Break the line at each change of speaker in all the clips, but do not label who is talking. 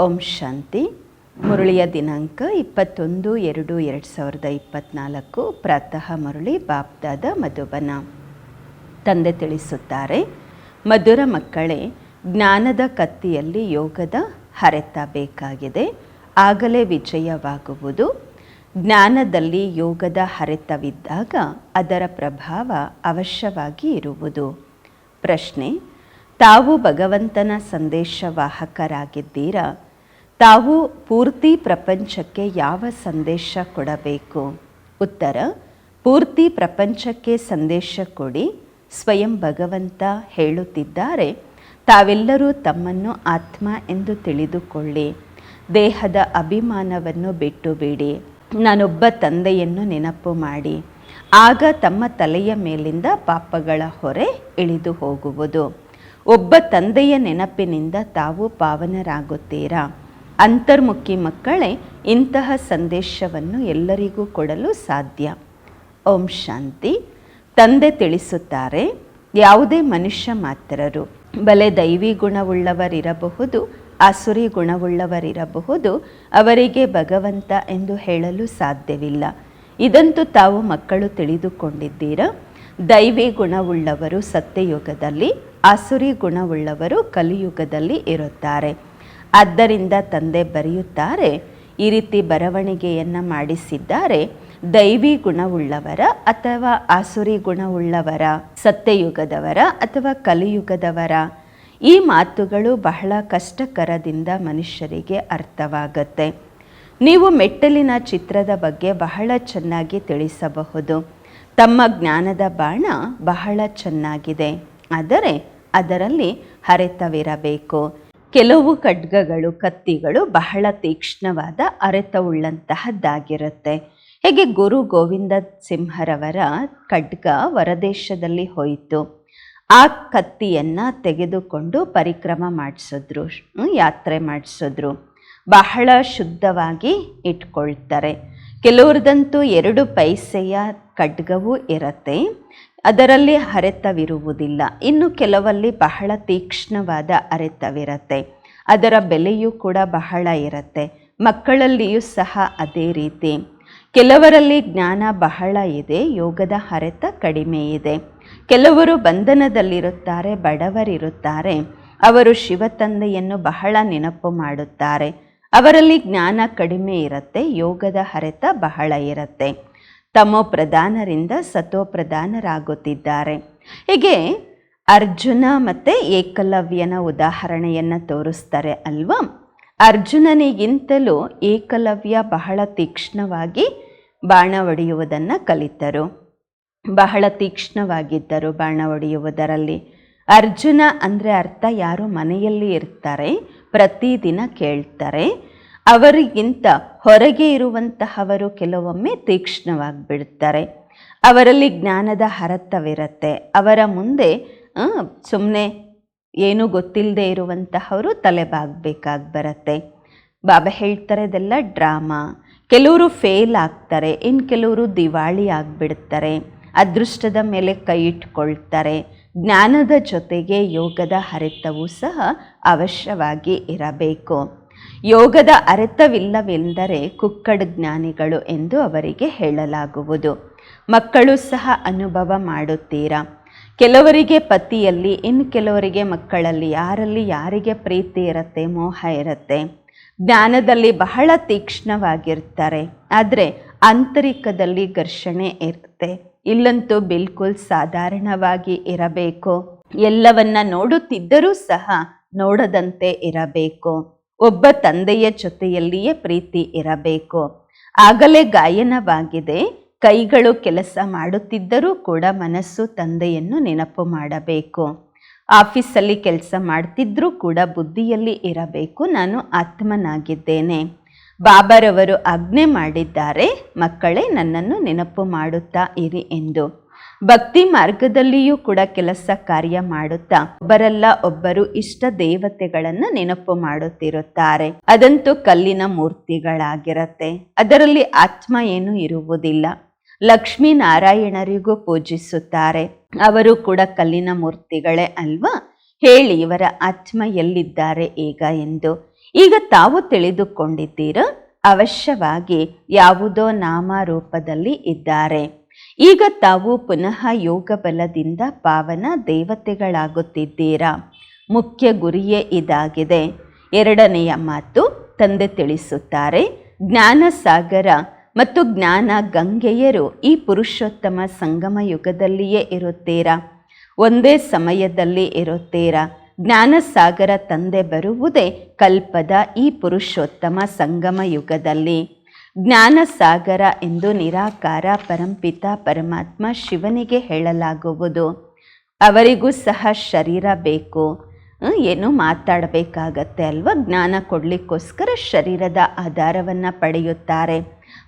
ಓಂ ಶಾಂತಿ. ಮುರಳಿಯ ದಿನಾಂಕ ಇಪ್ಪತ್ತೊಂದು ಎರಡು ಎರಡು ಸಾವಿರದ ಇಪ್ಪತ್ತ್ನಾಲ್ಕು ಪ್ರಾತಃ ಮುರಳಿ, ಬಾಪ್ದಾದ ಮಧುಬನ. ತಂದೆ ತಿಳಿಸುತ್ತಾರೆ, ಮಧುರ ಮಕ್ಕಳೇ, ಜ್ಞಾನದ ಕತ್ತಿಯಲ್ಲಿ ಯೋಗದ ಹರೆತ ಬೇಕಾಗಿದೆ. ಆಗಲೇ ವಿಜಯವಾಗುವುದು. ಜ್ಞಾನದಲ್ಲಿ ಯೋಗದ ಹರೆತವಿದ್ದಾಗ ಅದರ ಪ್ರಭಾವ ಅವಶ್ಯವಾಗಿ ಇರುವುದು. ಪ್ರಶ್ನೆ, ತಾವು ಭಗವಂತನ ಸಂದೇಶವಾಹಕರಾಗಿದ್ದೀರಾ? ತಾವು ಪೂರ್ತಿ ಪ್ರಪಂಚಕ್ಕೆ ಯಾವ ಸಂದೇಶ ಕೊಡಬೇಕು? ಉತ್ತರ, ಪೂರ್ತಿ ಪ್ರಪಂಚಕ್ಕೆ ಸಂದೇಶ ಕೊಡಿ, ಸ್ವಯಂ ಭಗವಂತ ಹೇಳುತ್ತಿದ್ದಾರೆ. ತಾವೆಲ್ಲರೂ ತಮ್ಮನ್ನು ಆತ್ಮ ಎಂದು ತಿಳಿದುಕೊಳ್ಳಿ. ದೇಹದ ಅಭಿಮಾನವನ್ನು ಬಿಟ್ಟು ಬಿಡಿ ನಾನೊಬ್ಬ ತಂದೆಯನ್ನು ನೆನಪು ಮಾಡಿ. ಆಗ ತಮ್ಮ ತಲೆಯ ಮೇಲಿಂದ ಪಾಪಗಳ ಹೊರೆ ಇಳಿದು ಹೋಗುವುದು. ಒಬ್ಬ ತಂದೆಯ ನೆನಪಿನಿಂದ ತಾವು ಪಾವನರಾಗುತ್ತೀರಾ? ಅಂತರ್ಮುಖಿ ಮಕ್ಕಳೇ, ಇಂತಹ ಸಂದೇಶವನ್ನು ಎಲ್ಲರಿಗೂ ಕೊಡಲು ಸಾಧ್ಯ. ಓಂ ಶಾಂತಿ. ತಂದೆ ತಿಳಿಸುತ್ತಾರೆ, ಯಾವುದೇ ಮನುಷ್ಯ ಮಾತ್ರರು ಬಲೆ ದೈವಿ ಗುಣವುಳ್ಳವರಿರಬಹುದು ಆಸುರಿ ಗುಣವುಳ್ಳವರಿರಬಹುದು, ಅವರಿಗೆ ಭಗವಂತ ಎಂದು ಹೇಳಲು ಸಾಧ್ಯವಿಲ್ಲ. ಇದಂತೂ ತಾವು ಮಕ್ಕಳು ತಿಳಿದುಕೊಂಡಿದ್ದೀರ? ದೈವಿ ಗುಣವುಳ್ಳವರು ಸತ್ಯಯುಗದಲ್ಲಿ ಆಸುರಿ ಗುಣವುಳ್ಳವರು ಕಲಿಯುಗದಲ್ಲಿ ಇರುತ್ತಾರೆ. ಆದ್ದರಿಂದ ತಂದೆ ಬರೆಯುತ್ತಾರೆ, ಈ ರೀತಿ ಬರವಣಿಗೆಯನ್ನು ಮಾಡಿಸಿದ್ದಾರೆ. ದೈವಿ ಗುಣವುಳ್ಳವರ ಅಥವಾ ಆಸುರಿ ಗುಣವುಳ್ಳವರ, ಸತ್ಯಯುಗದವರ ಅಥವಾ ಕಲಿಯುಗದವರ, ಈ ಮಾತುಗಳು ಬಹಳ ಕಷ್ಟಕರದಿಂದ ಮನುಷ್ಯರಿಗೆ ಅರ್ಥವಾಗುತ್ತೆ. ನೀವು ಮೆಟ್ಟಲಿನ ಚಿತ್ರದ ಬಗ್ಗೆ ಬಹಳ ಚೆನ್ನಾಗಿ ತಿಳಿಸಬಹುದು. ತಮ್ಮ ಜ್ಞಾನದ ಬಾಣ ಬಹಳ ಚೆನ್ನಾಗಿದೆ. ಆದರೆ ಅದರಲ್ಲಿ ಹರೆತವಿರಬೇಕು ಕೆಲವು ಖಡ್ಗಗಳು, ಕತ್ತಿಗಳು ಬಹಳ ತೀಕ್ಷ್ಣವಾದ ಅರೆತವುಳ್ಳಂತಹದ್ದಾಗಿರುತ್ತೆ. ಹೇಗೆ ಗುರು ಗೋವಿಂದ ಸಿಂಹರವರ ಖಡ್ಗ ಹೊರದೇಶದಲ್ಲಿ ಹೋಯಿತು? ಆ ಕತ್ತಿಯನ್ನು ತೆಗೆದುಕೊಂಡು ಪರಿಕ್ರಮ ಮಾಡಿಸಿದ್ರು ಯಾತ್ರೆ ಮಾಡಿಸಿದ್ರು. ಬಹಳ ಶುದ್ಧವಾಗಿ ಇಟ್ಕೊಳ್ತಾರೆ. ಕೆಲವ್ರದಂತೂ ಎರಡು ಪೈಸೆಯ ಖಡ್ಗವೂ ಇರುತ್ತೆ. ಅದರಲ್ಲಿ ಅರೆತವಿರುವುದಿಲ್ಲ. ಇನ್ನು ಕೆಲವಲ್ಲಿ ಬಹಳ ತೀಕ್ಷ್ಣವಾದ ಅರೆತವಿರುತ್ತೆ. ಅದರ ಬೆಲೆಯೂ ಕೂಡ ಬಹಳ ಇರುತ್ತೆ. ಮಕ್ಕಳಲ್ಲಿಯೂ ಸಹ ಅದೇ ರೀತಿ. ಕೆಲವರಲ್ಲಿ ಜ್ಞಾನ ಬಹಳ ಇದೆ, ಯೋಗದ ಹರೆತ ಕಡಿಮೆ ಇದೆ. ಕೆಲವರು ಬಂಧನದಲ್ಲಿರುತ್ತಾರೆ, ಬಡವರಿರುತ್ತಾರೆ. ಅವರು ಶಿವತಂದೆಯನ್ನು ಬಹಳ ನೆನಪು ಮಾಡುತ್ತಾರೆ. ಅವರಲ್ಲಿ ಜ್ಞಾನ ಕಡಿಮೆ ಇರುತ್ತೆ, ಯೋಗದ ಹರೆತ ಬಹಳ ಇರುತ್ತೆ. ತಮೋ ಪ್ರಧಾನರಿಂದ ಸತೋ ಪ್ರಧಾನರಾಗುತ್ತಿದ್ದಾರೆ. ಹೀಗೆ ಅರ್ಜುನ ಮತ್ತು ಏಕಲವ್ಯನ ಉದಾಹರಣೆಯನ್ನು ತೋರಿಸ್ತಾರೆ ಅಲ್ವಾ? ಅರ್ಜುನನಿಗಿಂತಲೂ ಏಕಲವ್ಯ ಬಹಳ ತೀಕ್ಷ್ಣವಾಗಿ ಬಾಣ ಹೊಡೆಯುವುದನ್ನು ಕಲಿತರು. ಬಹಳ ತೀಕ್ಷ್ಣವಾಗಿದ್ದರು ಬಾಣ ಹೊಡೆಯುವುದರಲ್ಲಿ ಅರ್ಜುನ ಅಂದರೆ ಅರ್ಥ ಯಾರು ಮನೆಯಲ್ಲಿ ಇರ್ತಾರೆ, ಪ್ರತಿದಿನ ಕೇಳ್ತಾರೆ. ಅವರಿಗಿಂತ ಹೊರಗೆ ಇರುವಂತಹವರು ಕೆಲವೊಮ್ಮೆ ತೀಕ್ಷ್ಣವಾಗಿ ಬಿಡ್ತಾರೆ ಅವರಲ್ಲಿ ಜ್ಞಾನದ ಹರತ್ತವಿರುತ್ತೆ ಅವರ ಮುಂದೆ ಸುಮ್ಮನೆ ಏನೂ ಗೊತ್ತಿಲ್ಲದೆ ಇರುವಂತಹವರು ತಲೆಬಾಗಬೇಕಾಗಿ ಬರುತ್ತೆ ಬಾಬಾ ಹೇಳ್ತಾರೆ, ಇದೆಲ್ಲ ಡ್ರಾಮಾ. ಕೆಲವರು ಫೇಲ್ ಆಗ್ತಾರೆ ಇನ್ನು ಕೆಲವರು ದಿವಾಳಿ ಆಗಿಬಿಡ್ತಾರೆ, ಅದೃಷ್ಟದ ಮೇಲೆ ಕೈ ಇಟ್ಕೊಳ್ತಾರೆ. ಜ್ಞಾನದ ಜೊತೆಗೆ ಯೋಗದ ಹರಿತವೂ ಸಹ ಅವಶ್ಯವಾಗಿ ಇರಬೇಕು. ಯೋಗದ ಅರ್ಥವಿಲ್ಲವೆಂದರೆ ಕುಕ್ಕಡ ಜ್ಞಾನಿಗಳು ಎಂದು ಅವರಿಗೆ ಹೇಳಲಾಗುವುದು. ಮಕ್ಕಳು ಸಹ ಅನುಭವ ಮಾಡುತ್ತೀರಾ? ಕೆಲವರಿಗೆ ಪತಿಯಲ್ಲಿ ಇನ್ನು ಕೆಲವರಿಗೆ ಮಕ್ಕಳಲ್ಲಿ, ಯಾರಲ್ಲಿ ಯಾರಿಗೆ ಪ್ರೀತಿ ಇರುತ್ತೆ, ಮೋಹ ಇರುತ್ತೆ? ಜ್ಞಾನದಲ್ಲಿ ಬಹಳ ತೀಕ್ಷ್ಣವಾಗಿರ್ತಾರೆ, ಆದರೆ ಆಂತರಿಕದಲ್ಲಿ ಘರ್ಷಣೆ ಇರುತ್ತೆ. ಇಲ್ಲಂತೂ ಬಿಲ್ಕುಲ್ ಸಾಧಾರಣವಾಗಿ ಇರಬೇಕು. ಎಲ್ಲವನ್ನ ನೋಡುತ್ತಿದ್ದರೂ ಸಹ ನೋಡದಂತೆ ಇರಬೇಕು. ಒಬ್ಬ ತಂದೆಯ ಜೊತೆಯಲ್ಲಿಯೇ ಪ್ರೀತಿ ಇರಬೇಕು. ಆಗಲೇ ಗಾಯನವಾಗಿದೆ. ಕೈಗಳು ಕೆಲಸ ಮಾಡುತ್ತಿದ್ದರೂ ಕೂಡ ಮನಸ್ಸು ತಂದೆಯನ್ನು ನೆನಪು ಮಾಡಬೇಕು. ಆಫೀಸಲ್ಲಿ ಕೆಲಸ ಮಾಡ್ತಿದ್ರೂ ಕೂಡ ಬುದ್ಧಿಯಲ್ಲಿ ಇರಬೇಕು. ನಾನು ಆತ್ಮನಾಗಿದ್ದೇನೆ. ಬಾಬರವರು ಆಜ್ಞೆ ಮಾಡಿದ್ದಾರೆ. ಮಕ್ಕಳೇ ನನ್ನನ್ನು ನೆನಪು ಮಾಡುತ್ತಾ ಇರಿ ಎಂದು. ಭಕ್ತಿ ಮಾರ್ಗದಲ್ಲಿಯೂ ಕೂಡ ಕೆಲಸ ಕಾರ್ಯ ಮಾಡುತ್ತಾ ಒಬ್ಬರಲ್ಲ ಒಬ್ಬರು ಇಷ್ಟ ದೇವತೆಗಳನ್ನು ನೆನಪು ಮಾಡುತ್ತಿರುತ್ತಾರೆ. ಅದಂತೂ ಕಲ್ಲಿನ ಮೂರ್ತಿಗಳಾಗಿರತ್ತೆ. ಅದರಲ್ಲಿ ಆತ್ಮ ಏನು ಇರುವುದಿಲ್ಲ. ಲಕ್ಷ್ಮೀ ನಾರಾಯಣರಿಗೂ ಪೂಜಿಸುತ್ತಾರೆ. ಅವರು ಕೂಡ ಕಲ್ಲಿನ ಮೂರ್ತಿಗಳೇ ಅಲ್ವಾ? ಹೇಳಿ, ಇವರ ಆತ್ಮ ಎಲ್ಲಿದ್ದಾರೆ ಈಗ ಎಂದು. ಈಗ ತಾವು ತಿಳಿದುಕೊಂಡಿದ್ದೀರ? ಅವಶ್ಯವಾಗಿ ಯಾವುದೋ ನಾಮ ರೂಪದಲ್ಲಿ ಇದ್ದಾರೆ. ಈಗ ತಾವು ಪುನಃ ಯೋಗ ಬಲದಿಂದ ಪಾವನ ದೇವತೆಗಳಾಗುತ್ತಿದ್ದೀರಾ? ಮುಖ್ಯ ಗುರಿಯೇ ಇದಾಗಿದೆ. ಎರಡನೆಯ ಮಾತು ತಂದೆ ತಿಳಿಸುತ್ತಾರೆ ಜ್ಞಾನ ಸಾಗರ ಮತ್ತು ಜ್ಞಾನ ಗಂಗೆಯರು ಈ ಪುರುಷೋತ್ತಮ ಸಂಗಮ ಯುಗದಲ್ಲಿಯೇ ಇರುತ್ತೀರಾ? ಒಂದೇ ಸಮಯದಲ್ಲಿ ಇರುತ್ತೀರಾ? ಜ್ಞಾನ ಸಾಗರ ತಂದೆ ಬರುವುದೇ ಕಲ್ಪದ ಈ ಪುರುಷೋತ್ತಮ ಸಂಗಮ ಯುಗದಲ್ಲಿ. ಜ್ಞಾನ ಸಾಗರ ಎಂದು ನಿರಾಕಾರ ಪರಂಪಿತ ಪರಮಾತ್ಮ ಶಿವನಿಗೆ ಹೇಳಲಾಗುವುದು. ಅವರಿಗೂ ಸಹ ಶರೀರ ಬೇಕು. ಏನು ಮಾತಾಡಬೇಕಾಗತ್ತೆ ಅಲ್ವಾ? ಜ್ಞಾನ ಕೊಡಲಿಕ್ಕೋಸ್ಕರ ಶರೀರದ ಆಧಾರವನ್ನು ಪಡೆಯುತ್ತಾರೆ.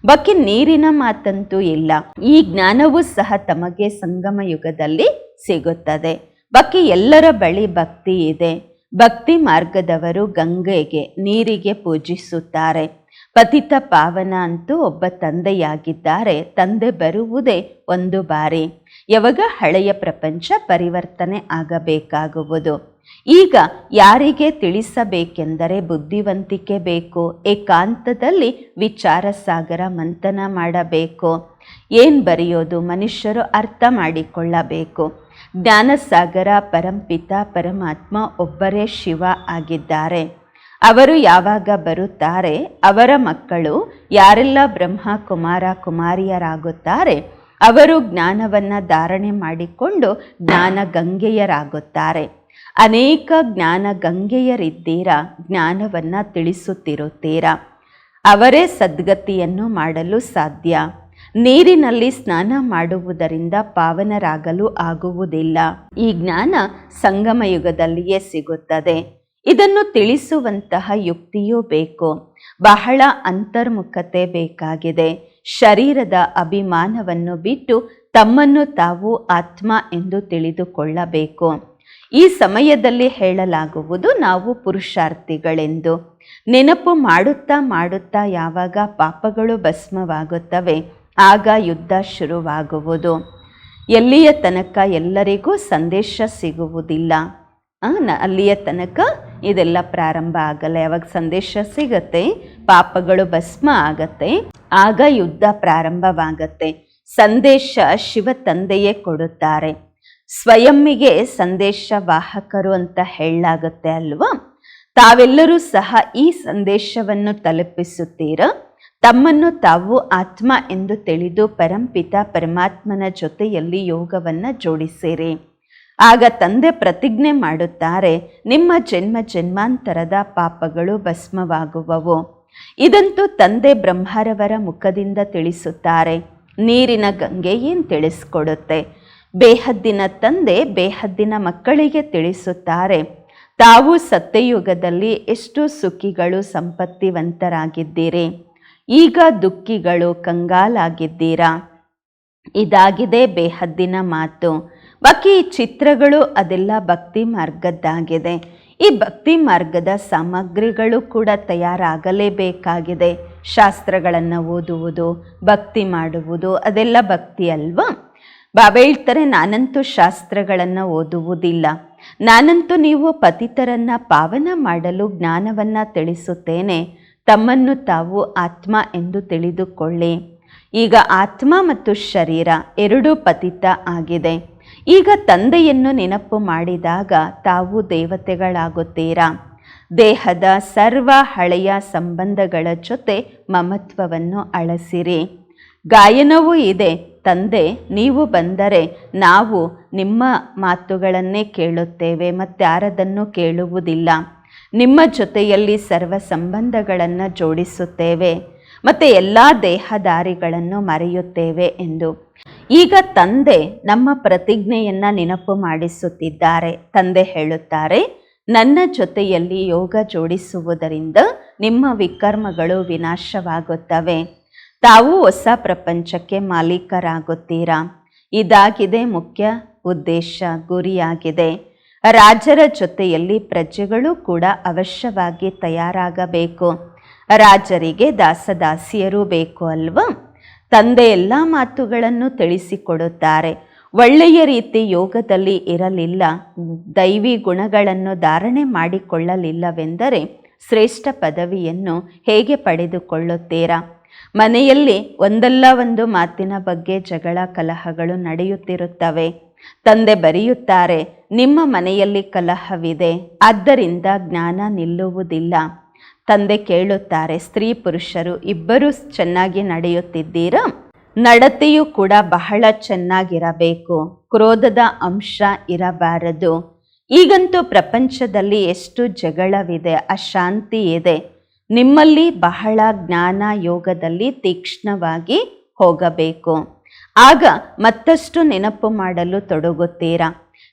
ಬಾಕಿ ನೀರಿನ ಮಾತಂತೂ ಇಲ್ಲ. ಈ ಜ್ಞಾನವೂ ಸಹ ತಮಗೆ ಸಂಗಮ ಯುಗದಲ್ಲಿ ಸಿಗುತ್ತದೆ. ಬಾಕಿ ಎಲ್ಲರ ಬಳಿ ಭಕ್ತಿ ಇದೆ. ಭಕ್ತಿ ಮಾರ್ಗದವರು ಗಂಗೆಗೆ ನೀರಿಗೆ ಪೂಜಿಸುತ್ತಾರೆ. ಪತಿತ ಪಾವನ ಅಂತೂ ಒಬ್ಬ ತಂದೆಯಾಗಿದ್ದಾರೆ. ತಂದೆ ಬರುವುದೇ ಒಂದು ಬಾರಿ. ಯಾವಾಗ ಹಳೆಯ ಪ್ರಪಂಚ ಪರಿವರ್ತನೆ ಆಗಬೇಕಾಗುವುದು? ಈಗ ಯಾರಿಗೆ ತಿಳಿಸಬೇಕೆಂದರೆ ಬುದ್ಧಿವಂತಿಕೆ ಬೇಕು. ಏಕಾಂತದಲ್ಲಿ ವಿಚಾರ ಸಾಗರ ಮಂಥನ ಮಾಡಬೇಕು. ಏನು ಬರೆಯೋದು ಮನುಷ್ಯರು ಅರ್ಥ ಮಾಡಿಕೊಳ್ಳಬೇಕು. ಜ್ಞಾನಸಾಗರ ಪರಂಪಿತ ಪರಮಾತ್ಮ ಒಬ್ಬರೇ ಶಿವ ಆಗಿದ್ದಾರೆ. ಅವರು ಯಾವಾಗ ಬರುತ್ತಾರೆ, ಅವರ ಮಕ್ಕಳು ಯಾರೆಲ್ಲ ಬ್ರಹ್ಮ ಕುಮಾರ ಕುಮಾರಿಯರಾಗುತ್ತಾರೆ, ಅವರು ಜ್ಞಾನವನ್ನು ಧಾರಣೆ ಮಾಡಿಕೊಂಡು ಜ್ಞಾನ ಗಂಗೆಯರಾಗುತ್ತಾರೆ. ಅನೇಕ ಜ್ಞಾನ ಗಂಗೆಯರಿದ್ದೀರಾ, ಜ್ಞಾನವನ್ನು ತಿಳಿಸುತ್ತಿರುತ್ತೀರಾ? ಅವರೇ ಸದ್ಗತಿಯನ್ನು ಮಾಡಲು ಸಾಧ್ಯ. ನೀರಿನಲ್ಲಿ ಸ್ನಾನ ಮಾಡುವುದರಿಂದ ಪಾವನರಾಗಲು ಆಗುವುದಿಲ್ಲ. ಈ ಜ್ಞಾನ ಸಂಗಮ ಯುಗದಲ್ಲಿಯೇ ಸಿಗುತ್ತದೆ. ಇದನ್ನು ತಿಳಿಸುವಂತಹ ಯುಕ್ತಿಯೂ ಬೇಕು. ಬಹಳ ಅಂತರ್ಮುಖತೆ ಬೇಕಾಗಿದೆ. ಶರೀರದ ಅಭಿಮಾನವನ್ನು ಬಿಟ್ಟು ತಮ್ಮನ್ನು ತಾವು ಆತ್ಮ ಎಂದು ತಿಳಿದುಕೊಳ್ಳಬೇಕು. ಈ ಸಮಯದಲ್ಲಿ ಹೇಳಲಾಗುವುದು ನಾವು ಪುರುಷಾರ್ಥಿಗಳೆಂದು. ನೆನಪು ಮಾಡುತ್ತಾ ಮಾಡುತ್ತಾ ಯಾವಾಗ ಪಾಪಗಳು ಭಸ್ಮವಾಗುತ್ತವೆ, ಆಗ ಯುದ್ಧ ಶುರುವಾಗುವುದು. ಎಲ್ಲಿಯ ತನಕ ಎಲ್ಲರಿಗೂ ಸಂದೇಶ ಸಿಗುವುದಿಲ್ಲ. ಅಲ್ಲಿಯ ತನಕ ಇದೆಲ್ಲ ಪ್ರಾರಂಭ ಆಗಲ್ಲ. ಯಾವಾಗ ಸಂದೇಶ ಸಿಗತ್ತೆ, ಪಾಪಗಳು ಭಸ್ಮ ಆಗತ್ತೆ, ಆಗ ಯುದ್ಧ ಪ್ರಾರಂಭವಾಗತ್ತೆ. ಸಂದೇಶ ಶಿವ ತಂದೆಯೇ ಕೊಡುತ್ತಾರೆ. ಸ್ವಯಂಗೆ ಸಂದೇಶ ವಾಹಕರು ಅಂತ ಹೇಳಲಾಗುತ್ತೆ ಅಲ್ವಾ? ತಾವೆಲ್ಲರೂ ಸಹ ಈ ಸಂದೇಶವನ್ನು ತಲುಪಿಸುತ್ತೀರ? ತಮ್ಮನ್ನು ತಾವು ಆತ್ಮ ಎಂದು ತಿಳಿದು ಪರಂಪಿತ ಪರಮಾತ್ಮನ ಜೊತೆಯಲ್ಲಿ ಯೋಗವನ್ನು ಜೋಡಿಸಿರಿ. ಆಗ ತಂದೆ ಪ್ರತಿಜ್ಞೆ ಮಾಡುತ್ತಾರೆ, ನಿಮ್ಮ ಜನ್ಮ ಜನ್ಮಾಂತರದ ಪಾಪಗಳು ಭಸ್ಮವಾಗುವವು. ಇದಂತೂ ತಂದೆ ಬ್ರಹ್ಮರವರ ಮುಖದಿಂದ ತಿಳಿಸುತ್ತಾರೆ. ನೀರಿನ ಗಂಗೆ ಏನು ತಿಳಿಸ್ಕೊಡುತ್ತೆ? ಬೇಹದ್ದಿನ ತಂದೆ ಬೇಹದ್ದಿನ ಮಕ್ಕಳಿಗೆ ತಿಳಿಸುತ್ತಾರೆ. ತಾವು ಸತ್ಯಯುಗದಲ್ಲಿ ಎಷ್ಟು ಸುಖಿಗಳು ಸಂಪತ್ತಿವಂತರಾಗಿದ್ದೀರಿ. ಈಗ ದುಃಖಿಗಳು ಕಂಗಾಲಾಗಿದ್ದೀರಾ? ಇದಾಗಿದೆ ಬೇಹದ್ದಿನ ಮಾತು. ಬಾಕಿ ಚಿತ್ರಗಳು ಅದೆಲ್ಲ ಭಕ್ತಿ ಮಾರ್ಗದ್ದಾಗಿದೆ. ಈ ಭಕ್ತಿ ಮಾರ್ಗದ ಸಾಮಗ್ರಿಗಳು ಕೂಡ ತಯಾರಾಗಲೇಬೇಕಾಗಿದೆ. ಶಾಸ್ತ್ರಗಳನ್ನು ಓದುವುದು, ಭಕ್ತಿ ಮಾಡುವುದು, ಅದೆಲ್ಲ ಭಕ್ತಿ ಅಲ್ವಾ? ಬಾಬಾ ಹೇಳ್ತಾರೆ, ನಾನಂತೂ ಶಾಸ್ತ್ರಗಳನ್ನು ಓದುವುದಿಲ್ಲ. ನಾನಂತೂ ನೀವು ಪತಿತರನ್ನು ಪಾವನ ಮಾಡಲು ಜ್ಞಾನವನ್ನು ತಿಳಿಸುತ್ತೇನೆ. ತಮ್ಮನ್ನು ತಾವು ಆತ್ಮ ಎಂದು ತಿಳಿದುಕೊಳ್ಳಿ. ಈಗ ಆತ್ಮ ಮತ್ತು ಶರೀರ ಎರಡೂ ಪತಿತ ಆಗಿದೆ. ಈಗ ತಂದೆಯನ್ನು ನೆನಪು ಮಾಡಿದಾಗ ತಾವು ದೇವತೆಗಳಾಗುತ್ತೀರಾ? ದೇಹದ ಸರ್ವ ಹಳೆಯ ಸಂಬಂಧಗಳ ಜೊತೆ ಮಮತ್ವವನ್ನು ಅಳಸಿರಿ. ಗಾಯನವೂ ಇದೆ. ತಂದೆ, ನೀವು ಬಂದರೆ ನಾವು ನಿಮ್ಮ ಮಾತುಗಳನ್ನೇ ಕೇಳುತ್ತೇವೆ, ಮತ್ತಾರದನ್ನು ಕೇಳುವುದಿಲ್ಲ. ನಿಮ್ಮ ಜೊತೆಯಲ್ಲಿ ಸರ್ವ ಸಂಬಂಧಗಳನ್ನು ಜೋಡಿಸುತ್ತೇವೆ, ಮತ್ತು ಎಲ್ಲ ದೇಹದಾರಿಗಳನ್ನು ಮರೆಯುತ್ತೇವೆ ಎಂದು. ಈಗ ತಂದೆ ನಮ್ಮ ಪ್ರತಿಜ್ಞೆಯನ್ನು ನೆನಪು ಮಾಡಿಸುತ್ತಿದ್ದಾರೆ. ತಂದೆ ಹೇಳುತ್ತಾರೆ, ನನ್ನ ಜೊತೆಯಲ್ಲಿ ಯೋಗ ಜೋಡಿಸುವುದರಿಂದ ನಿಮ್ಮ ವಿಕರ್ಮಗಳು ವಿನಾಶವಾಗುತ್ತವೆ. ತಾವು ಹೊಸ ಪ್ರಪಂಚಕ್ಕೆ ಮಾಲೀಕರಾಗುತ್ತೀರಾ? ಇದಾಗಿದೆ ಮುಖ್ಯ ಉದ್ದೇಶ, ಗುರಿಯಾಗಿದೆ. ರಾಜರ ಜೊತೆಯಲ್ಲಿ ಪ್ರಜೆಗಳು ಕೂಡ ಅವಶ್ಯವಾಗಿ ತಯಾರಾಗಬೇಕು. ರಾಜರಿಗೆ ದಾಸದಾಸಿಯರು ಬೇಕು ಅಲ್ವಾ? ತಂದೆ ಎಲ್ಲ ಮಾತುಗಳನ್ನು ತಿಳಿಸಿಕೊಡುತ್ತಾರೆ. ಒಳ್ಳೆಯ ರೀತಿ ಯೋಗದಲ್ಲಿ ಇರಲಿಲ್ಲ. ದೈವಿ ಗುಣಗಳನ್ನು ಧಾರಣೆ ಮಾಡಿಕೊಳ್ಳಲಿಲ್ಲವೆಂದರೆ ಶ್ರೇಷ್ಠ ಪದವಿಯನ್ನು ಹೇಗೆ ಪಡೆದುಕೊಳ್ಳುತ್ತೀರಾ? ಮನೆಯಲ್ಲಿ ಒಂದಲ್ಲ ಒಂದು ಮಾತಿನ ಬಗ್ಗೆ ಜಗಳ ಕಲಹಗಳು ನಡೆಯುತ್ತಿರುತ್ತವೆ. ತಂದೆ ಬರೆಯುತ್ತಾರೆ, ನಿಮ್ಮ ಮನೆಯಲ್ಲಿ ಕಲಹವಿದೆ, ಆದ್ದರಿಂದ ಜ್ಞಾನ ನಿಲ್ಲುವುದಿಲ್ಲ. ತಂದೆ ಕೇಳುತ್ತಾರೆ, ಸ್ತ್ರೀ ಪುರುಷರು ಇಬ್ಬರೂ ಚೆನ್ನಾಗಿ ನಡೆಯುತ್ತಿದ್ದೀರಾ? ನಡತೆಯು ಕೂಡ ಬಹಳ ಚೆನ್ನಾಗಿರಬೇಕು. ಕ್ರೋಧದ ಅಂಶ ಇರಬಾರದು. ಈಗಂತೂ ಪ್ರಪಂಚದಲ್ಲಿ ಎಷ್ಟು ಜಗಳವಿದೆ, ಅಶಾಂತಿ ಇದೆ. ನಿಮ್ಮಲ್ಲಿ ಬಹಳ ಜ್ಞಾನ ಯೋಗದಲ್ಲಿ ತೀಕ್ಷ್ಣವಾಗಿ ಹೋಗಬೇಕು. ಆಗ ಮತ್ತಷ್ಟು ನೆನಪು ಮಾಡಲು ತೊಡಗುತ್ತೀರಾ?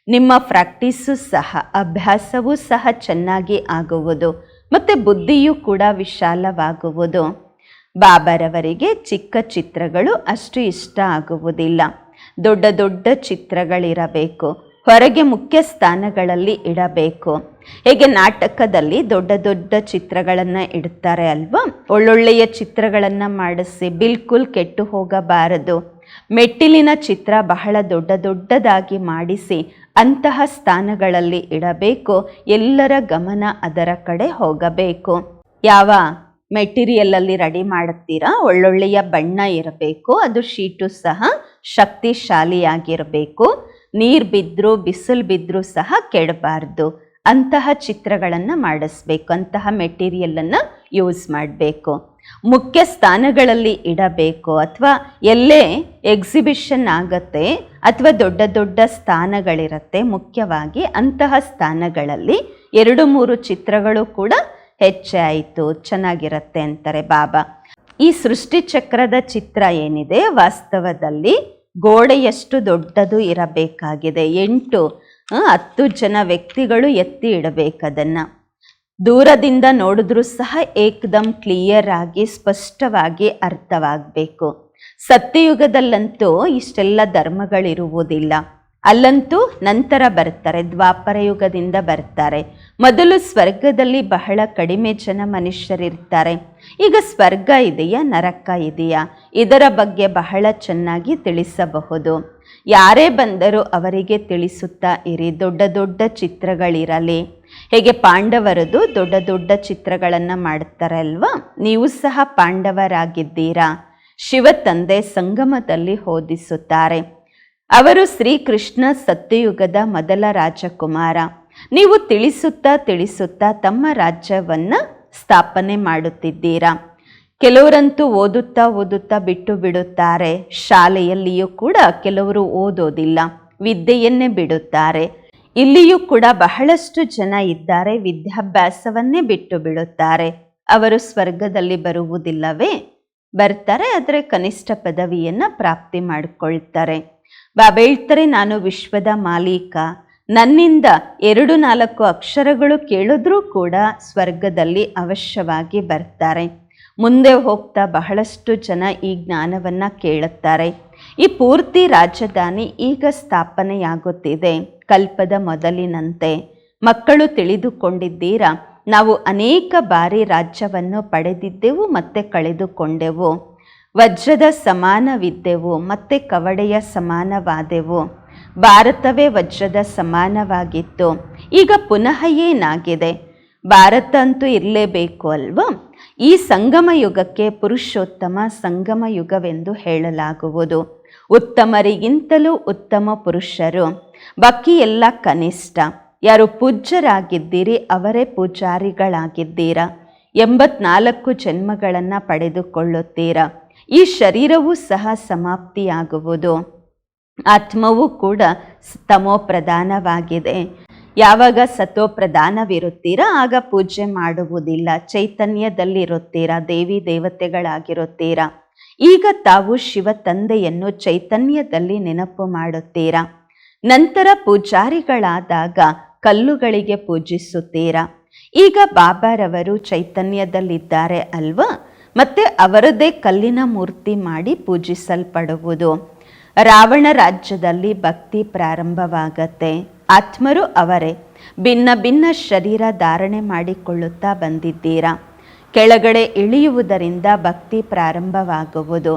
ನಿಮ್ಮ ಪ್ರಾಕ್ಟೀಸು ಸಹ, ಅಭ್ಯಾಸವೂ ಸಹ ಚೆನ್ನಾಗಿ ಆಗುವುದು. ಮತ್ತು ಬುದ್ಧಿಯೂ ಕೂಡ ವಿಶಾಲವಾಗುವುದು. ಬಾಬರವರಿಗೆ ಚಿಕ್ಕ ಚಿತ್ರಗಳು ಅಷ್ಟು ಇಷ್ಟ ಆಗುವುದಿಲ್ಲ. ದೊಡ್ಡ ದೊಡ್ಡ ಚಿತ್ರಗಳಿರಬೇಕು. ಹೊರಗೆ ಮುಖ್ಯ ಸ್ಥಾನಗಳಲ್ಲಿ ಇಡಬೇಕು. ಹೇಗೆ ನಾಟಕದಲ್ಲಿ ದೊಡ್ಡ ದೊಡ್ಡ ಚಿತ್ರಗಳನ್ನು ಇಡ್ತಾರೆ ಅಲ್ವಾ? ಒಳ್ಳೊಳ್ಳೆಯ ಚಿತ್ರಗಳನ್ನು ಮಾಡಿಸಿ ಬಿಲ್ಕುಲ್ ಕೆಟ್ಟು ಹೋಗಬಾರದು. ಮೆಟ್ಟಿಲಿನ ಚಿತ್ರ ಬಹಳ ದೊಡ್ಡ ದೊಡ್ಡದಾಗಿ ಮಾಡಿಸಿ ಅಂತಹ ಸ್ಥಾನಗಳಲ್ಲಿ ಇಡಬೇಕು, ಎಲ್ಲರ ಗಮನ ಅದರ ಕಡೆ ಹೋಗಬೇಕು. ಯಾವ ಮೆಟೀರಿಯಲಲ್ಲಿ ರೆಡಿ ಮಾಡುತ್ತೀರಾ ಒಳ್ಳೊಳ್ಳೆಯ ಬಣ್ಣ ಇರಬೇಕು, ಅದು ಶೀಟು ಸಹ ಶಕ್ತಿಶಾಲಿಯಾಗಿರಬೇಕು. ನೀರು ಬಿದ್ದರೂ ಬಿಸಿಲು ಬಿದ್ದರೂ ಸಹ ಕೆಡಬಾರ್ದು, ಅಂತಹ ಚಿತ್ರಗಳನ್ನು ಮಾಡಿಸ್ಬೇಕು, ಅಂತಹ ಮೆಟೀರಿಯಲನ್ನು ಯೂಸ್ ಮಾಡಬೇಕು. ಮುಖ್ಯ ಸ್ಥಾನಗಳಲ್ಲಿ ಇಡಬೇಕು ಅಥವಾ ಎಲ್ಲೇ ಎಕ್ಸಿಬಿಷನ್ ಆಗತ್ತೆ ಅಥವಾ ದೊಡ್ಡ ದೊಡ್ಡ ಸ್ಥಾನಗಳಿರುತ್ತೆ, ಮುಖ್ಯವಾಗಿ ಅಂತಹ ಸ್ಥಾನಗಳಲ್ಲಿ ಎರಡು ಮೂರು ಚಿತ್ರಗಳು ಕೂಡ ಹೆಚ್ಚೆ ಆಯಿತು, ಚೆನ್ನಾಗಿರುತ್ತೆ ಅಂತಾರೆ ಬಾಬಾ. ಈ ಸೃಷ್ಟಿ ಚಕ್ರದ ಚಿತ್ರ ಏನಿದೆ, ವಾಸ್ತವದಲ್ಲಿ ಗೋಡೆಯಷ್ಟು ದೊಡ್ಡದು ಇರಬೇಕಾಗಿದೆ. ಎಂಟು ಹತ್ತು ಜನ ವ್ಯಕ್ತಿಗಳು ಎತ್ತಿ ಇಡಬೇಕದನ್ನು ದೂರದಿಂದ ನೋಡಿದ್ರೂ ಸಹ ಏಕದಮ್ ಕ್ಲಿಯರ್ ಆಗಿ ಸ್ಪಷ್ಟವಾಗಿ ಅರ್ಥವಾಗಬೇಕು. ಸತ್ಯಯುಗದಲ್ಲಂತೂ ಇಷ್ಟೆಲ್ಲ ಧರ್ಮಗಳಿರುವುದಿಲ್ಲ. ಅಲ್ಲಂತೂ ನಂತರ ಬರ್ತಾರೆ, ದ್ವಾಪರ ಯುಗದಿಂದ ಬರ್ತಾರೆ. ಮೊದಲು ಸ್ವರ್ಗದಲ್ಲಿ ಬಹಳ ಕಡಿಮೆ ಜನ ಮನುಷ್ಯರಿರ್ತಾರೆ. ಈಗ ಸ್ವರ್ಗ ಇದೆಯಾ, ನರಕ ಇದೆಯಾ? ಇದರ ಬಗ್ಗೆ ಬಹಳ ಚೆನ್ನಾಗಿ ತಿಳಿಸಬಹುದು. ಯಾರೇ ಬಂದರೂ ಅವರಿಗೆ ತಿಳಿಸುತ್ತಾ ಇರಿ, ದೊಡ್ಡ ದೊಡ್ಡ ಚಿತ್ರಗಳಿರಲಿ. ಹೇಗೆ ಪಾಂಡವರದು ದೊಡ್ಡ ದೊಡ್ಡ ಚಿತ್ರಗಳನ್ನು ಮಾಡ್ತಾರೆ ನೀವು ಸಹ ಪಾಂಡವರಾಗಿದ್ದೀರಾ? ಶಿವ ತಂದೆ ಸಂಗಮದಲ್ಲಿ ಹೋದಿಸುತ್ತಾರೆ. ಅವರು ಶ್ರೀಕೃಷ್ಣ ಸತ್ಯಯುಗದ ಮೊದಲ ರಾಜಕುಮಾರ. ನೀವು ತಿಳಿಸುತ್ತಾ ತಿಳಿಸುತ್ತಾ ತಮ್ಮ ರಾಜ್ಯವನ್ನ ಸ್ಥಾಪನೆ ಮಾಡುತ್ತಿದ್ದೀರಾ? ಕೆಲವರಂತೂ ಓದುತ್ತಾ ಓದುತ್ತಾ ಬಿಟ್ಟು ಬಿಡುತ್ತಾರೆ. ಶಾಲೆಯಲ್ಲಿಯೂ ಕೂಡ ಕೆಲವರು ಓದೋದಿಲ್ಲ. ವಿದ್ಯೆಯನ್ನೇ ಬಿಡುತ್ತಾರೆ. ಇಲ್ಲಿಯೂ ಕೂಡ ಬಹಳಷ್ಟು ಜನ ಇದ್ದಾರೆ, ವಿದ್ಯಾಭ್ಯಾಸವನ್ನೇ ಬಿಟ್ಟು ಬಿಡುತ್ತಾರೆ. ಅವರು ಸ್ವರ್ಗದಲ್ಲಿ ಬರುವುದಿಲ್ಲವೇ? ಬರ್ತಾರೆ, ಆದರೆ ಕನಿಷ್ಠ ಪದವಿಯನ್ನು ಪ್ರಾಪ್ತಿ ಮಾಡಿಕೊಳ್ತಾರೆ. ಬಾಬಾ ನಾನು ವಿಶ್ವದ ಮಾಲೀಕ. ನನ್ನಿಂದ ಎರಡು ನಾಲ್ಕು ಅಕ್ಷರಗಳು ಕೇಳಿದ್ರೂ ಕೂಡ ಸ್ವರ್ಗದಲ್ಲಿ ಅವಶ್ಯವಾಗಿ ಬರ್ತಾರೆ. ಮುಂದೆ ಹೋಗ್ತಾ ಬಹಳಷ್ಟು ಜನ ಈ ಜ್ಞಾನವನ್ನು ಕೇಳುತ್ತಾರೆ. ಈ ಪೂರ್ತಿ ರಾಜಧಾನಿ ಈಗ ಸ್ಥಾಪನೆಯಾಗುತ್ತಿದೆ. ಕಲ್ಪದ ಮೊದಲಿನಂತೆ. ಮಕ್ಕಳು ತಿಳಿದುಕೊಂಡಿದ್ದೀರಾ? ನಾವು ಅನೇಕ ಬಾರಿ ರಾಜ್ಯವನ್ನು ಪಡೆದಿದ್ದೆವು ಮತ್ತೆ ಕಳೆದುಕೊಂಡೆವು. ವಜ್ರದ ಸಮಾನವಿದ್ದೆವು ಮತ್ತೆ ಕವಡೆಯ ಸಮಾನವಾದೆವು. ಭಾರತವೇ ವಜ್ರದ ಸಮಾನವಾಗಿತ್ತು. ಈಗ ಪುನಃ ಏನಾಗಿದೆ? ಭಾರತ ಅಂತೂ ಇರಲೇಬೇಕು ಅಲ್ವಾ? ಈ ಸಂಗಮ ಯುಗಕ್ಕೆ ಪುರುಷೋತ್ತಮ ಸಂಗಮ ಯುಗವೆಂದು ಹೇಳಲಾಗುವುದು. ಉತ್ತಮರಿಗಿಂತಲೂ ಉತ್ತಮ ಪುರುಷರು. ಬಾಕಿ ಎಲ್ಲ ಕನಿಷ್ಠ. ಯಾರು ಪೂಜ್ಯರಾಗಿದ್ದೀರಿ ಅವರೇ ಪೂಜಾರಿಗಳಾಗಿದ್ದೀರಾ. ಎಂಬತ್ನಾಲ್ಕು ಜನ್ಮಗಳನ್ನು ಪಡೆದುಕೊಳ್ಳುತ್ತೀರಾ. ಈ ಶರೀರವೂ ಸಹ ಸಮಾಪ್ತಿಯಾಗುವುದು. ಆತ್ಮವೂ ಕೂಡ ತಮೋ ಪ್ರಧಾನವಾಗಿದೆ ಯಾವಾಗ ಸತೋ ಪ್ರಧಾನವಿರುತ್ತೀರಾ ಆಗ ಪೂಜೆ ಮಾಡುವುದಿಲ್ಲ. ಚೈತನ್ಯದಲ್ಲಿರುತ್ತೀರಾ, ದೇವಿ ದೇವತೆಗಳಾಗಿರುತ್ತೀರಾ. ಈಗ ತಾವು ಶಿವ ತಂದೆಯನ್ನು ಚೈತನ್ಯದಲ್ಲಿ ನೆನಪು ಮಾಡುತ್ತೀರಾ. ನಂತರ ಪೂಜಾರಿಗಳಾದಾಗ ಕಲ್ಲುಗಳಿಗೆ ಪೂಜಿಸುತ್ತೀರಾ? ಈಗ ಬಾಬಾರವರು ಚೈತನ್ಯದಲ್ಲಿದ್ದಾರೆ ಅಲ್ವಾ? ಮತ್ತೆ ಅವರದೇ ಕಲ್ಲಿನ ಮೂರ್ತಿ ಮಾಡಿ ಪೂಜಿಸಲ್ಪಡುವುದು. ರಾವಣ ರಾಜ್ಯದಲ್ಲಿ ಭಕ್ತಿ ಪ್ರಾರಂಭವಾಗತ್ತೆ. ಆತ್ಮರು ಅವರೇ. ಭಿನ್ನ ಭಿನ್ನ ಶರೀರ ಧಾರಣೆ ಮಾಡಿಕೊಳ್ಳುತ್ತಾ ಬಂದಿದ್ದೀರಾ? ಕೆಳಗಡೆ ಇಳಿಯುವುದರಿಂದ ಭಕ್ತಿ ಪ್ರಾರಂಭವಾಗುವುದು.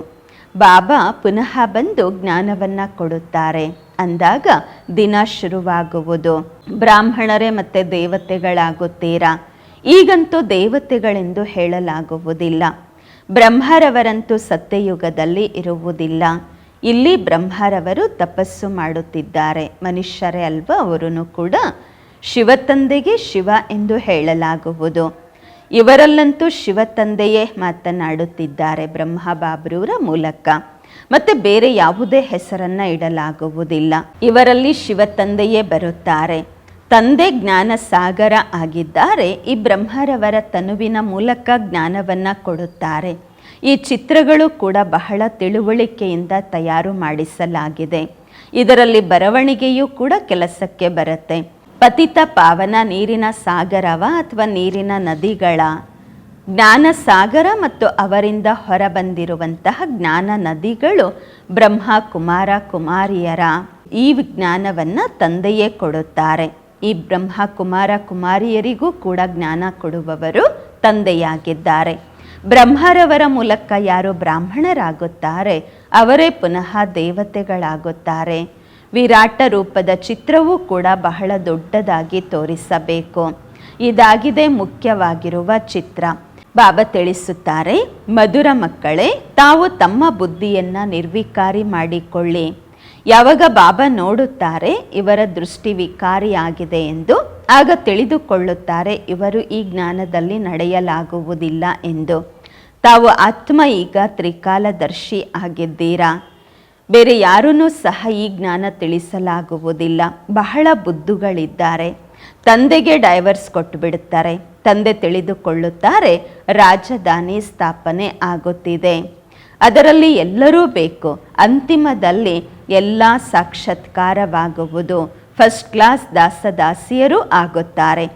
ಬಾಬಾ ಪುನಃ ಬಂದು ಜ್ಞಾನವನ್ನು ಕೊಡುತ್ತಾರೆ. ಅಂದಾಗ ದಿನ ಶುರುವಾಗುವುದು. ಬ್ರಾಹ್ಮಣರೇ ಮತ್ತೆ ದೇವತೆಗಳಾಗುತ್ತೀರಾ? ಈಗಂತೂ ದೇವತೆಗಳೆಂದು ಹೇಳಲಾಗುವುದಿಲ್ಲ. ಬ್ರಹ್ಮರವರಂತೂ ಸತ್ಯಯುಗದಲ್ಲಿ ಇರುವುದಿಲ್ಲ. ಇಲ್ಲಿ ಬ್ರಹ್ಮರವರು ತಪಸ್ಸು ಮಾಡುತ್ತಿದ್ದಾರೆ. ಮನುಷ್ಯರೇ ಅಲ್ವಾ ಅವರೂ ಕೂಡ? ಶಿವ ತಂದೆಗೆ ಶಿವ ಎಂದು ಹೇಳಲಾಗುವುದು. ಇವರಲ್ಲಂತೂ ಶಿವತಂದೆಯೇ ಮಾತನಾಡುತ್ತಿದ್ದಾರೆ ಬ್ರಹ್ಮ ಬಾಬ್ರೂರ ಮೂಲಕ. ಮತ್ತೆ ಬೇರೆ ಯಾವುದೇ ಹೆಸರನ್ನ ಇಡಲಾಗುವುದಿಲ್ಲ. ಇವರಲ್ಲಿ ಶಿವ ತಂದೆಯೇ ಬರುತ್ತಾರೆ. ತಂದೆ ಜ್ಞಾನ ಸಾಗರ ಆಗಿದ್ದಾರೆ. ಈ ಬ್ರಹ್ಮರವರ ತನುವಿನ ಮೂಲಕ ಜ್ಞಾನವನ್ನ ಕೊಡುತ್ತಾರೆ. ಈ ಚಿತ್ರಗಳು ಕೂಡ ಬಹಳ ತಿಳುವಳಿಕೆಯಿಂದ ತಯಾರು ಮಾಡಿಸಲಾಗಿದೆ. ಇದರಲ್ಲಿ ಬರವಣಿಗೆಯೂ ಕೂಡ ಕೆಲಸಕ್ಕೆ ಬರುತ್ತೆ. ಪತಿತ ಪಾವನ ನೀರಿನ ಸಾಗರವ ಅಥವಾ ನೀರಿನ ನದಿಗಳ ಜ್ಞಾನ ಸಾಗರ ಮತ್ತು ಅವರಿಂದ ಹೊರಬಂದಿರುವಂತಹ ಜ್ಞಾನ ನದಿಗಳು ಬ್ರಹ್ಮ ಕುಮಾರ ಕುಮಾರಿಯರ ಈ ವಿಜ್ಞಾನವನ್ನು ತಂದೆಯೇ ಕೊಡುತ್ತಾರೆ. ಈ ಬ್ರಹ್ಮ ಕುಮಾರ ಕುಮಾರಿಯರಿಗೂ ಕೂಡ ಜ್ಞಾನ ಕೊಡುವವರು ತಂದೆಯಾಗಿದ್ದಾರೆ. ಬ್ರಹ್ಮರವರ ಮೂಲಕ ಯಾರು ಬ್ರಾಹ್ಮಣರಾಗುತ್ತಾರೆ, ಅವರೇ ಪುನಃ ದೇವತೆಗಳಾಗುತ್ತಾರೆ. ವಿರಾಟ ರೂಪದ ಚಿತ್ರವೂ ಕೂಡ ಬಹಳ ದೊಡ್ಡದಾಗಿ ತೋರಿಸಬೇಕು. ಇದಾಗಿದೆ ಮುಖ್ಯವಾಗಿರುವ ಚಿತ್ರ. ಬಾಬಾ ತಿಳಿಸುತ್ತಾರೆ, ಮಧುರ ಮಕ್ಕಳೇ, ತಾವು ತಮ್ಮ ಬುದ್ಧಿಯನ್ನು ನಿರ್ವಿಕಾರಿ ಮಾಡಿಕೊಳ್ಳಿ. ಯಾವಾಗ ಬಾಬಾ ನೋಡುತ್ತಾರೆ, ಇವರ ದೃಷ್ಟಿ ವಿಕಾರಿಯಾಗಿದೆ ಎಂದು, ಆಗ ತಿಳಿದುಕೊಳ್ಳುತ್ತಾರೆ, ಇವರು ಈ ಜ್ಞಾನದಲ್ಲಿ ನಡೆಯಲಾಗುವುದಿಲ್ಲ ಎಂದು. ತಾವು ಆತ್ಮ ಈಗ ತ್ರಿಕಾಲದರ್ಶಿ ಆಗಿದ್ದೀರಾ? ಬೇರೆ ಯಾರೂ ಸಹ ಈ ಜ್ಞಾನ ತಿಳಿಸಲಾಗುವುದಿಲ್ಲ. ಬಹಳ ಬುದ್ಧುಗಳಿದ್ದಾರೆ. ತಂದೆಗೆ ಡೈವರ್ಸ್ ಕೊಟ್ಟು ಬಿಡುತ್ತಾರೆ ತಂದೆ ತಿಳಿದುಕೊಳ್ಳುತ್ತಾರೆ, ರಾಜಧಾನಿ ಸ್ಥಾಪನೆ ಆಗುತ್ತಿದೆ. ಅದರಲ್ಲಿ ಎಲ್ಲರೂ ಬೇಕು. ಅಂತಿಮದಲ್ಲಿ ಎಲ್ಲ ಸಾಕ್ಷಾತ್ಕಾರವಾಗುವುದು. ಫಸ್ಟ್ ಕ್ಲಾಸ್ ದಾಸದಾಸಿಯರು ಆಗುತ್ತಾರೆ.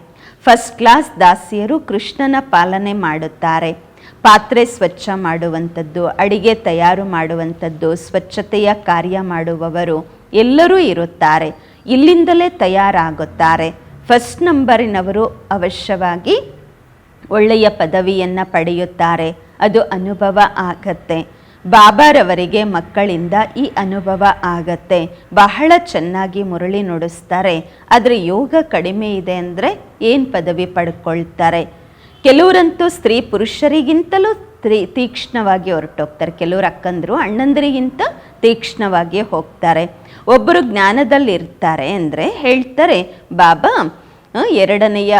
ಫಸ್ಟ್ ಕ್ಲಾಸ್ ದಾಸಿಯರು ಕೃಷ್ಣನ ಪಾಲನೆ ಮಾಡುತ್ತಾರೆ. ಪಾತ್ರೆ ಸ್ವಚ್ಛ ಮಾಡುವಂಥದ್ದು, ಅಡಿಗೆ ತಯಾರು ಮಾಡುವಂಥದ್ದು, ಸ್ವಚ್ಛತೆಯ ಕಾರ್ಯ ಮಾಡುವವರು ಎಲ್ಲರೂ ಇರುತ್ತಾರೆ. ಇಲ್ಲಿಂದಲೇ ತಯಾರಾಗುತ್ತಾರೆ. ಫಸ್ಟ್ ನಂಬರಿನವರು ಅವಶ್ಯವಾಗಿ ಒಳ್ಳೆಯ ಪದವಿಯನ್ನು ಪಡೆಯುತ್ತಾರೆ. ಅದು ಅನುಭವ ಆಗತ್ತೆ. ಬಾಬಾರವರಿಗೆ ಮಕ್ಕಳಿಂದ ಈ ಅನುಭವ ಆಗತ್ತೆ. ಬಹಳ ಚೆನ್ನಾಗಿ ಮುರಳಿ ನುಡಿಸ್ತಾರೆ. ಆದರೆ ಯೋಗ ಕಡಿಮೆ ಇದೆ ಅಂದರೆ ಏನು ಪದವಿ ಪಡ್ಕೊಳ್ತಾರೆ? ಕೆಲವರಂತೂ ಸ್ತ್ರೀ ಪುರುಷರಿಗಿಂತಲೂ ತ್ರೀ ತೀಕ್ಷ್ಣವಾಗಿ ಹೊರಟೋಗ್ತಾರೆ. ಕೆಲವರು ಅಕ್ಕಂದರು ಅಣ್ಣಂದರಿಗಿಂತ ತೀಕ್ಷ್ಣವಾಗಿ ಹೋಗ್ತಾರೆ. ಒಬ್ಬರು ಜ್ಞಾನದಲ್ಲಿರ್ತಾರೆ ಅಂದರೆ ಹೇಳ್ತಾರೆ, ಬಾಬಾ ಎರಡನೆಯ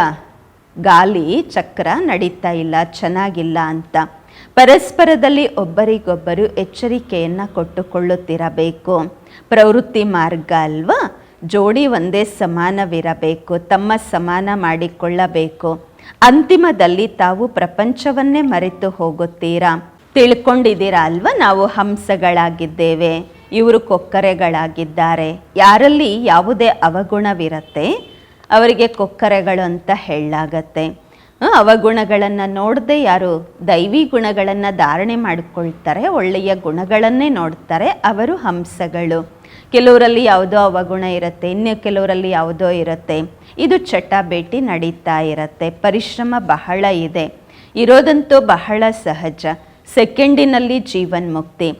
ಗಾಲಿ ಚಕ್ರ ನಡೀತಾ ಇಲ್ಲ, ಚೆನ್ನಾಗಿಲ್ಲ ಅಂತ. ಪರಸ್ಪರದಲ್ಲಿ ಒಬ್ಬರಿಗೊಬ್ಬರು ಎಚ್ಚರಿಕೆಯನ್ನು ಕೊಟ್ಟುಕೊಳ್ಳುತ್ತಿರಬೇಕು. ಪ್ರವೃತ್ತಿ ಮಾರ್ಗ ಅಲ್ವಾ? ಜೋಡಿ ಒಂದೇ ಸಮಾನವಿರಬೇಕು, ತಮ್ಮ ಸಮಾನ ಮಾಡಿಕೊಳ್ಳಬೇಕು. ಅಂತಿಮದಲ್ಲಿ ತಾವು ಪ್ರಪಂಚವನ್ನೇ ಮರೆತು ಹೋಗುತ್ತೀರಾ? ತಿಳ್ಕೊಂಡಿದ್ದೀರಾ ಅಲ್ವಾ? ನಾವು ಹಂಸಗಳಾಗಿದ್ದೇವೆ, ಇವರು ಕೊಕ್ಕರೆಗಳಾಗಿದ್ದಾರೆ. ಯಾರಲ್ಲಿ ಯಾವುದೇ ಅವಗುಣವಿರತ್ತೆ? ಅವರಿಗೆ ಕೊಕ್ಕರೆಗಳು ಅಂತ ಹೇಳಲಾಗತ್ತೆ. ಅವಗುಣಗಳನ್ನು ನೋಡದೆ ಯಾರು ದೈವಿ ಗುಣಗಳನ್ನು ಧಾರಣೆ ಮಾಡಿಕೊಳ್ತಾರೆ, ಒಳ್ಳೆಯ ಗುಣಗಳನ್ನೇ ನೋಡ್ತಾರೆ, ಅವರು ಹಂಸಗಳು. ಕೆಲವರಲ್ಲಿ ಯಾವುದೋ ಅವಗುಣ ಇರುತ್ತೆ ಇನ್ನು ಕೆಲವರಲ್ಲಿ ಯಾವುದೋ ಇರುತ್ತೆ. ಇದು ಚಟಾಬೇಟಿ ನಡೀತಾ ಇರುತ್ತೆ, ಪರಿಶ್ರಮ ಬಹಳ ಇದೆ. ಇರೋದಂತೂ ಬಹಳ ಸಹಜ. ಸೆಕೆಂಡಿನಲ್ಲಿ ಜೀವನ್ಮುಕ್ತಿ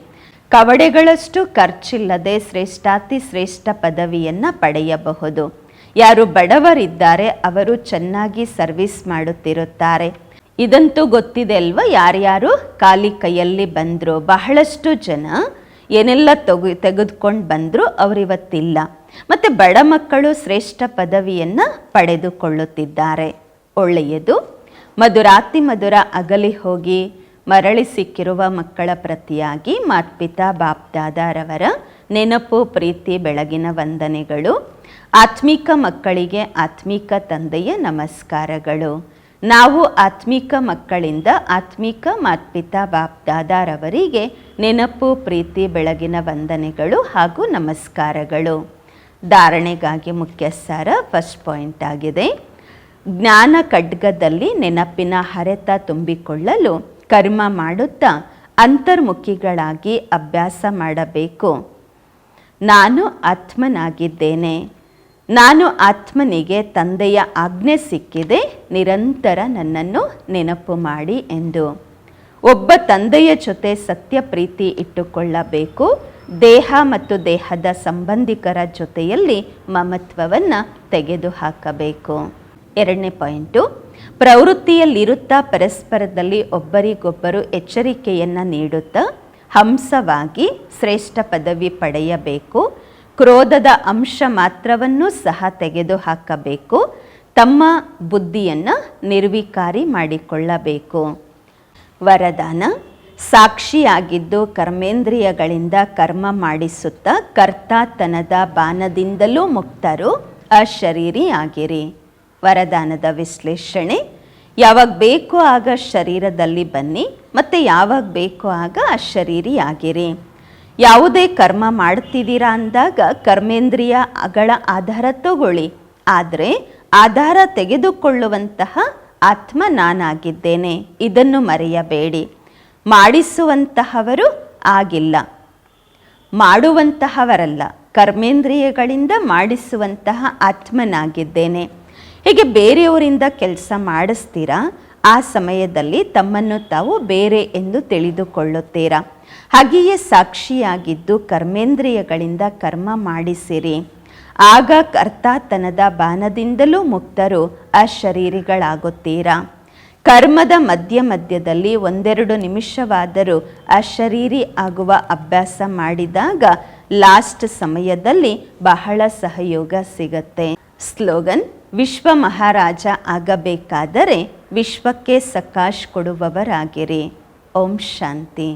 ಕವಡೆಗಳಷ್ಟು ಖರ್ಚಿಲ್ಲದೆ ಶ್ರೇಷ್ಠಾತಿ ಶ್ರೇಷ್ಠ ಪದವಿಯನ್ನು ಪಡೆಯಬಹುದು. ಯಾರು ಬಡವರಿದ್ದಾರೆ ಅವರು ಚೆನ್ನಾಗಿ ಸರ್ವಿಸ್ ಮಾಡುತ್ತಿರುತ್ತಾರೆ. ಇದಂತೂ ಗೊತ್ತಿದೆ ಅಲ್ವಾ ಯಾರ್ಯಾರು? ಖಾಲಿ ಕೈಯಲ್ಲಿ ಬಂದರು ಬಹಳಷ್ಟು ಜನ ಏನೆಲ್ಲ ತೆಗು, ತೆಗೆದುಕೊಂಡು ಬಂದರೂ ಅವರಿವತ್ತಿಲ್ಲ. ಮತ್ತು ಬಡ ಮಕ್ಕಳು ಶ್ರೇಷ್ಠ ಪದವಿಯನ್ನು ಪಡೆದುಕೊಳ್ಳುತ್ತಿದ್ದಾರೆ. ಒಳ್ಳೆಯದು. ಮಧುರಾತಿ ಮಧುರ ಅಗಲಿ ಹೋಗಿ ಮರಳಿ ಸಿಕ್ಕಿರುವ ಮಕ್ಕಳ ಪ್ರತಿಯಾಗಿ ಮಾತ್ಪಿತಾ ಬಾಪ್ದಾದಾರವರ ನೆನಪು, ಪ್ರೀತಿ, ಬೆಳಗಿನ ವಂದನೆಗಳು. ಆತ್ಮಿಕ ಮಕ್ಕಳಿಗೆ ಆತ್ಮಿಕ ತಂದೆಯ ನಮಸ್ಕಾರಗಳು. ನಾವು ಆತ್ಮಿಕ ಮಕ್ಕಳಿಂದ ಆತ್ಮಿಕ ಮಾತ್ಪಿತಾ ಬಾಪ್ದಾದಾರವರಿಗೆ ನೆನಪು, ಪ್ರೀತಿ, ಬೆಳಗಿನ ವಂದನೆಗಳು ಹಾಗೂ ನಮಸ್ಕಾರಗಳು. ಧಾರಣೆಗಾಗಿ ಮುಖ್ಯ ಸಾರ ಫಸ್ಟ್ ಪಾಯಿಂಟ್ ಆಗಿದೆ. ಜ್ಞಾನ ಖಡ್ಗದಲ್ಲಿ ನೆನಪಿನ ಹರೆತ ತುಂಬಿಕೊಳ್ಳಲು ಕರ್ಮ ಮಾಡುತ್ತಾ ಅಂತರ್ಮುಖಿಗಳಾಗಿ ಅಭ್ಯಾಸ ಮಾಡಬೇಕು. ನಾನು ಆತ್ಮನಾಗಿದ್ದೇನೆ. ನಾನು ಆತ್ಮನಿಗೆ ತಂದೆಯ ಆಜ್ಞೆ ಸಿಕ್ಕಿದೆ. ನಿರಂತರ ನನ್ನನ್ನು ನೆನಪು ಮಾಡಿ ಎಂದು. ಒಬ್ಬ ತಂದೆಯ ಜೊತೆ ಸತ್ಯ ಪ್ರೀತಿ ಇಟ್ಟುಕೊಳ್ಳಬೇಕು. ದೇಹ ಮತ್ತು ದೇಹದ ಸಂಬಂಧಿಕರ ಜೊತೆಯಲ್ಲಿ ಮಮತ್ವವನ್ನು ತೆಗೆದುಹಾಕಬೇಕು. ಎರಡನೇ ಪಾಯಿಂಟು ಪ್ರವೃತ್ತಿಯಲ್ಲಿರುತ್ತಾ ಪರಸ್ಪರದಲ್ಲಿ ಒಬ್ಬರಿಗೊಬ್ಬರು ಎಚ್ಚರಿಕೆಯನ್ನು ನೀಡುತ್ತಾ ಹಂಸವಾಗಿ ಶ್ರೇಷ್ಠ ಪದವಿ ಪಡೆಯಬೇಕು. ಕ್ರೋಧದ ಅಂಶ ಮಾತ್ರವನ್ನು ಸಹ ತೆಗೆದುಹಾಕಬೇಕು. ತಮ್ಮ ಬುದ್ಧಿಯನ್ನು ನಿರ್ವಿಕಾರಿ ಮಾಡಿಕೊಳ್ಳಬೇಕು. ವರದಾನ, ಸಾಕ್ಷಿಯಾಗಿದ್ದು ಕರ್ಮೇಂದ್ರಿಯಗಳಿಂದ ಕರ್ಮ ಮಾಡಿಸುತ್ತಾ ಕರ್ತಾತನದ ಬಾನದಿಂದಲೂ ಮುಕ್ತರು, ಅಶರೀರಿಯಾಗಿರಿ. ವರದಾನದ ವಿಶ್ಲೇಷಣೆ. ಯಾವಾಗ ಬೇಕೋ ಆಗ ಶರೀರದಲ್ಲಿ ಬನ್ನಿ, ಮತ್ತು ಯಾವಾಗ ಬೇಕೋ ಆಗ ಅಶರೀರಿಯಾಗಿರಿ. ಯಾವುದೇ ಕರ್ಮ ಮಾಡ್ತಿದ್ದೀರಾ ಅಂದಾಗ ಕರ್ಮೇಂದ್ರಿಯ ಅಗಳ ಆಧಾರ ತಗೊಳ್ಳಿ. ಆದರೆ ಆಧಾರ ತೆಗೆದುಕೊಳ್ಳುವಂತಹ ಆತ್ಮ ನಾನಾಗಿದ್ದೇನೆ, ಇದನ್ನು ಮರೆಯಬೇಡಿ. ಮಾಡಿಸುವಂತಹವರು ಆಗಿಲ್ಲ. ಮಾಡುವಂತಹವರಲ್ಲ, ಕರ್ಮೇಂದ್ರಿಯಗಳಿಂದ ಮಾಡಿಸುವಂತಹ ಆತ್ಮನಾಗಿದ್ದೇನೆ. ಹೀಗೆ ಬೇರೆಯವರಿಂದ ಕೆಲಸ ಮಾಡಿಸ್ತೀರಾ? ಆ ಸಮಯದಲ್ಲಿ ತಮ್ಮನ್ನು ತಾವು ಬೇರೆ ಎಂದು ತಿಳಿದುಕೊಳ್ಳುತ್ತೀರಾ? ಹಾಗೆಯೇ ಸಾಕ್ಷಿಯಾಗಿದ್ದು ಕರ್ಮೇಂದ್ರಿಯಗಳಿಂದ ಕರ್ಮ ಮಾಡಿಸಿರಿ. ಆಗ ಕರ್ತಾತನದ ಬಾನದಿಂದಲೂ ಮುಕ್ತರು ಅಶರೀರಿಗಳಾಗುತ್ತೀರಾ? ಕರ್ಮದ ಮಧ್ಯ ಮಧ್ಯದಲ್ಲಿ ಒಂದೆರಡು ನಿಮಿಷವಾದರೂ ಅಶರೀರಿ ಆಗುವ ಅಭ್ಯಾಸ ಮಾಡಿದಾಗ ಲಾಸ್ಟ್ ಸಮಯದಲ್ಲಿ ಬಹಳ ಸಹಯೋಗ ಸಿಗತ್ತೆ. ಸ್ಲೋಗನ್ ವಿಶ್ವ ಮಹಾರಾಜ ಆಗಬೇಕಾದರೆ ವಿಶ್ವಕ್ಕೆ ಸಕಾಶ್ ಕೊಡುವವರಾಗಿರಿ. ಓಂ ಶಾಂತಿ.